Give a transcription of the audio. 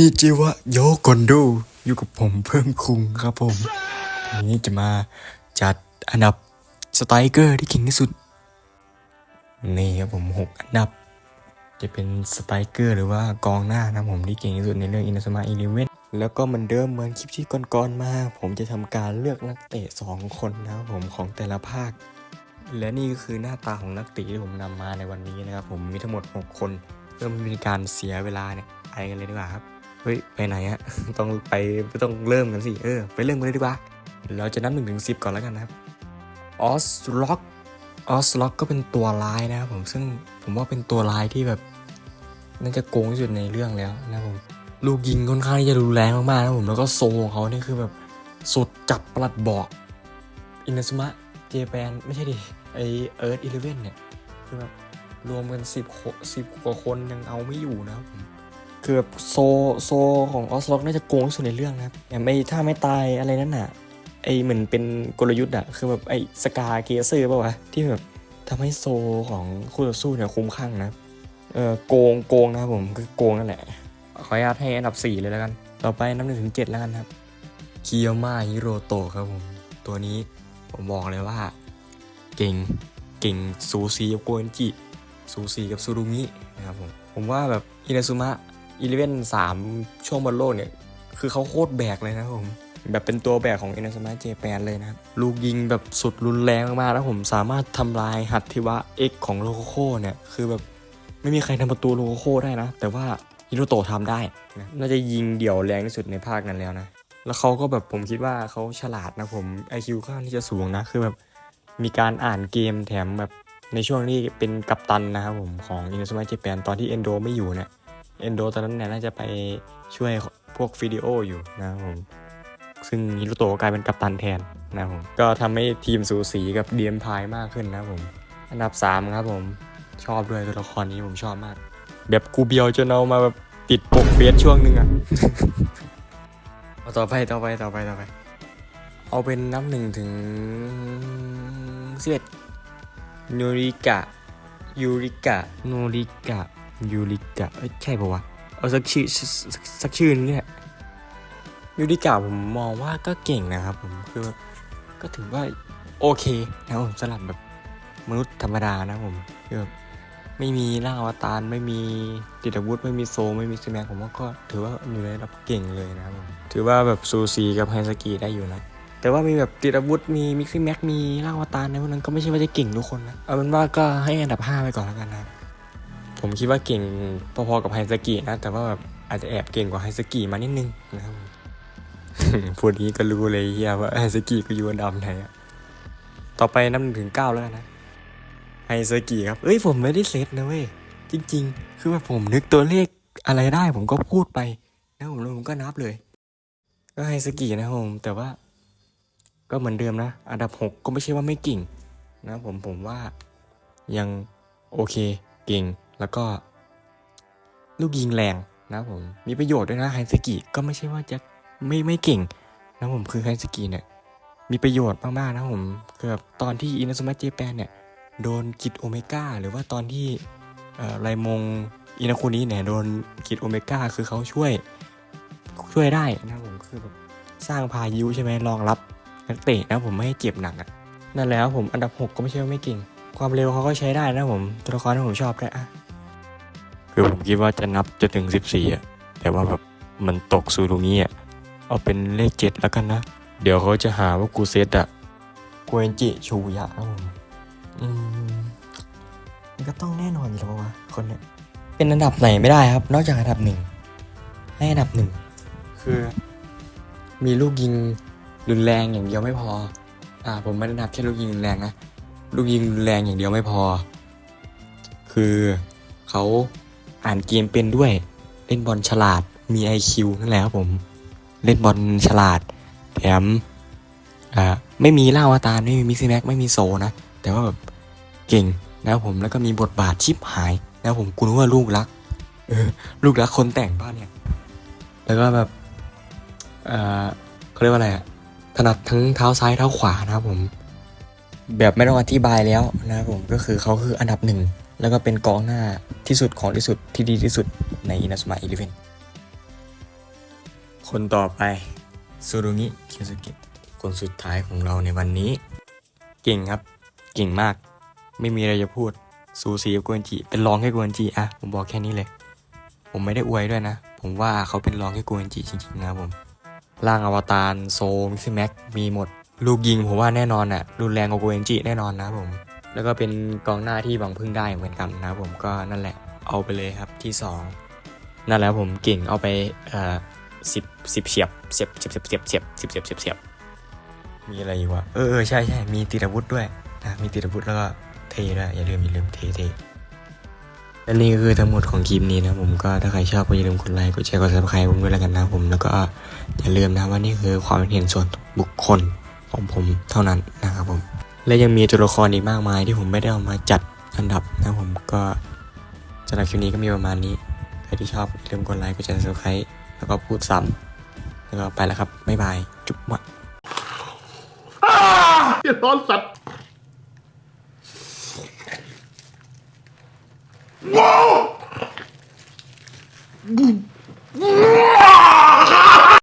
นิจิวะโยกอนโดอยู่กับผมเพิ่มคุงครับผมวันนี้จะมาจัดอันดับสไตรเกอร์ที่เก่งที่สุด นี่ครับผมหกอันดับ จะเป็นสไตรเกอร์หรือว่ากองหน้านะผมที่เก่งที่สุดในเรื่องอิน s สมาอีเลเวนแล้วก็มันเดิมเหมือนคลิปที่ก่อนๆมา ผมจะทำการเลือกนักเตะ 2 คนนะครับผมของแต่ละภาค และนี่ก็คือหน้าตาของนักเตะที่ผมนำมาในวันนี้นะครับผมมีทั้งหมด 6 คนเพื่อไม่เป็นการเสียเวลาเนี่ยไปกันเลยดีกว่าครับ เฮ้ยไปไหนอะต้องไปต้องเริ่มกันสิเออไปเริ่มกันเลยดีกว่าเราจะนับหนึ่งถึงสิบก่อนแล้วกันนะครับออสล็อกออสล็อกก็เป็นตัวร้ายนะครับผมซึ่งผมว่าเป็นตัวร้ายที่แบบน่าจะโกงที่สุดในเรื่องแล้วนะครับผมลูกยิงค่อนข้างที่จะรุนแรงมากๆนะครับผมแล้วก็โซของเขานี่คือแบบสุดจับปลัดบอกอิน s สมะเจแปนไม่ใช่ดิไอเอิร์ธอีเลเว่นเนี่ยคือแบบรวมกันสิบสิบกว่าคนยังเอาไม่อยู่นะครับผม คือแบบโซโซของออสล็อกน่าจะโกงที่สุดในเรื่องนะครับอย่างไม่ถ้าไม่ตายอะไรนั่นน่ะไอเหมือนเป็นกลยุทธ์อะคือแบบไอสกาเกเซอร์ป่าวะที่แบบทำให้โซของคู่ต่อสู้เนี่ยคุ้มข้างนะเออโกงโกงนะครับผมคือโกงนั่นแหละ ขออนุญาตให้อันดับ 4 เลยแล้วกัน ต่อไปอันดับหนึ่งถึงเจ็ดแล้วกันครับเคียวมาฮิโรโตะครับผม ตัวนี้ผมบอกเลยว่า เก่งเก่งซูซีกับโกนจิซูซีกับซูรุงินะครับผม ผมว่าแบบอินาซุมะ อีเลเว่นสามช่วงบอลโลกเนี่ย คือเขาโคตรแบกเลยนะผม แบบเป็นตัวแบกของเอเนสมาเจแปนเลยนะลูกยิงแบบสุดรุนแรงมากๆแล้วผมสามารถทำลายหัตถิวะเอ็กของโลโคโคเนี่ยคือแบบไม่มีใครทำประตูโลโคโคได้นะ แต่ว่าฮิโรโตะทำได้นะน่าจะยิงเดี่ยวแรงที่สุดในภาคนั้นแล้วนะแล้วเขาก็แบบผมคิดว่าเขาฉลาดนะผม IQ ค่อนข้างที่จะสูงนะ คือแบบมีการอ่านเกมแถมแบบในช่วงที่เป็นกัปตันนะครับผมของอิน s สมาเจแปนตอนที่เอนโดไม่อยู่เนี่ย เอนโดตอนนั้นเนี่ยน่าจะไปช่วยพวกวิดีโออยู่นะครับผมซึ่งฮิโรโตะกลายเป็นกัปตันแทนนะครับผมก็ทำให้ทีมสูสีกับดีเอ็มพายมากขึ้นนะครับผมอันดับ 3 ครับผมชอบด้วยตัวละครนี้ผมชอบมาก แบบกูเบียวจนเอามาแบบติดปกเฟซช่วงหนึ่งอะเอาต่อไปต่อไปต่อไปต่อไป เอาเป็นนับหนึ่งถึงสิบเอ็ดนูริกะยูริกะโนริกะ ยูริกะเอ้ยใช่ปะวะ เอาสักชื่อสักสักชื่อนึงเนี่ยยูริกะผมมองว่าก็เก่งนะครับผมคือก็ถือว่าโอเคนะผมสำหรับแบบมนุษย์ธรรมดานะผมคือแบบไม่มีร่างอวตารไม่มีติดอาวุธไม่มีโซไม่มีซีแมกผมว่าก็ถือว่าอยู่ในระดับเก่งเลยนะครับผมถือว่าแบบซูซีกับไฮสกีได้อยู่นะแต่ว่ามีแบบติดอาวุธมีมิกซี่แม็กมีร่างอวตารในพวกนั้นก็ไม่ใช่ว่าจะเก่งทุกคนนะ เอาเป็นว่าก็ให้อันดับ 5 ไปก่อนแล้วกันนะ ผมคิดว่าเก่งพอๆกับไฮสกินะ แต่ว่าแบบอาจจะแอบเก่งกว่าไฮสกิมานิดนึงนะครับพูดนี้ก็รู้เลยเฮียว่าไฮสกิก็อยู่อันดับไหนอะต่อไปนับหนึ่งถึงเก้าแล้วนะไฮสกิครับ เอ้ยผมไม่ได้เซตนะเว้ยจริง ๆ คือว่าผมนึกตัวเลขอะไรได้ผมก็พูดไปนะผมแล้วผมก็นับเลย ก็ไฮสกินะผมแต่ว่า ก็เหมือนเดิมนะ อันดับหกก็ไม่ใช่ว่าไม่เก่ง นะผมผมว่ายังโอเคเก่ง แล้วก็ ลูกยิงแรงนะผม มีประโยชน์ด้วยนะไฮสกิก็ไม่ใช่ว่าจะไม่ไม่เก่งนะผมคือไฮสกิเนี่ยมีประโยชน์มากๆนะผมคือแบบตอนที่อินาซุมะเจแปนเนี่ยโดนกิดโอเมก้าหรือว่าตอนที่อ่อไรมงอินาคุนี้เนี่ยโดนกิดโอเมก้าคือเขาช่วยช่วยได้นะผมคือแบบสร้างพายุใช่ไหมรองรับนักเตะนะผมไม่ให้เจ็บหนักอะนั่นแหละครับผมอันดับหกก็ไม่ใช่ว่าไม่เก่ง ความเร็วเขาก็ใช้ได้นะผมตัวละครที่ผมชอบด้วยอะ คือผมคิดว่าจะนับจนถึง14อะแต่ว่าแบบมันตกสู่ตรงนี้อะเอาเป็นเลข7แล้วกันนะ เดี๋ยวเขาจะหาว่ากูเซตอะกวนจิชูยะครับผมอืมมันก็ต้องแน่นอนอยู่แล้ววะคนเนี้ยเป็นอันดับไหนไม่ได้ครับ นอกจากอันดับหนึ่งให้อันดับหนึ่งคือ มีลูกยิงรุนแรงอย่างเดียวไม่พอ อ่า ผมไม่ได้นับแค่ลูกยิงรุนแรงนะ ลูกยิงรุนแรงอย่างเดียวไม่พอ คือเขา อ่านเกมเป็นด้วย เล่นบอลฉลาด มี IQ นั่นแหละครับผม เล่นบอลฉลาด แถมอ่าไม่มีเล่าวาตาไม่มีมิกซี่แม็กไม่มีโซนะ แต่ว่าแบบเก่งนะครับผม แล้วก็มีบทบาทชิบหายนะครับผมกูนึกว่าลูกรัก เออ ลูกรักคนแต่งบ้านเนี่ย แล้วก็แบบอ่าเขาเรียกว่าอะไรอะถนัดทั้งเท้าซ้ายเท้าขวานะครับผม แบบไม่ต้องอธิบายแล้วนะครับผมก็คือเขาคืออันดับหนึ่ง แล้วก็เป็นกองหน้า ที่สุดของที่สุดที่ดีที่สุดในอินาสมาอีเลเวนคนต่อไปซูรุงิเคซุกะคนสุดท้ายของเราในวันนี้ เก่งครับ เก่งมาก ไม่มีอะไรจะพูดสูสีกับกวนจิเป็นรองแค่กวนจิอะผมบอกแค่นี้เลย ผมไม่ได้อวยด้วยนะ ผมว่าเขาเป็นรองแค่กวนจิจริงๆนะผมร่างอวตารโซมิซิแม็กมีหมด ลูกยิงผมว่าแน่นอนอะรุนแรงกว่าโกเอนจิแน่นอนนะผม แล้วก็เป็นกองหน้าที่หวังพึ่งได้เหมือนกันนะครับผมก็นั่นแหละเอาไปเลยครับที่สองนั่นแหละผมเก่งเอาไปเอ่อสิบสิบเฉียบเสียบเสียบเสียบเสียบเสียบเสียบเสียบเสียบเสียบมีอะไรอยู่วะเออใช่ใช่มีติดอาวุธด้วยนะมีติดอาวุธแล้วก็เทด้วยอย่าลืมอย่าลืมเทเทและนี่ก็คือทั้งหมดของคลิปนี้นะผมก็ถ้าใครชอบก็อย่าลืมกดไลค์กดแชร์กดซับสไครต์ผมด้วยแล้วกันนะผมแล้วก็อย่าลืมนะว่านี่คือความเห็นส่วนบุคคลของผมเท่านั้นนะครับผม และยังมีตัวละครอีกมากมายที่ผมไม่ได้เอามาจัดอันดับนะผมก็สำหรับคลิปนี้ก็มีประมาณนี้ ใครที่ชอบอย่าลืมกดไลค์กดแชร์กดซับสไครต์แล้วก็พูดซ้ำแล้วก็ไปแล้วครับ บ๊ายบาย จุ๊บมะเหี้ยร้อนสัตว์ว้าว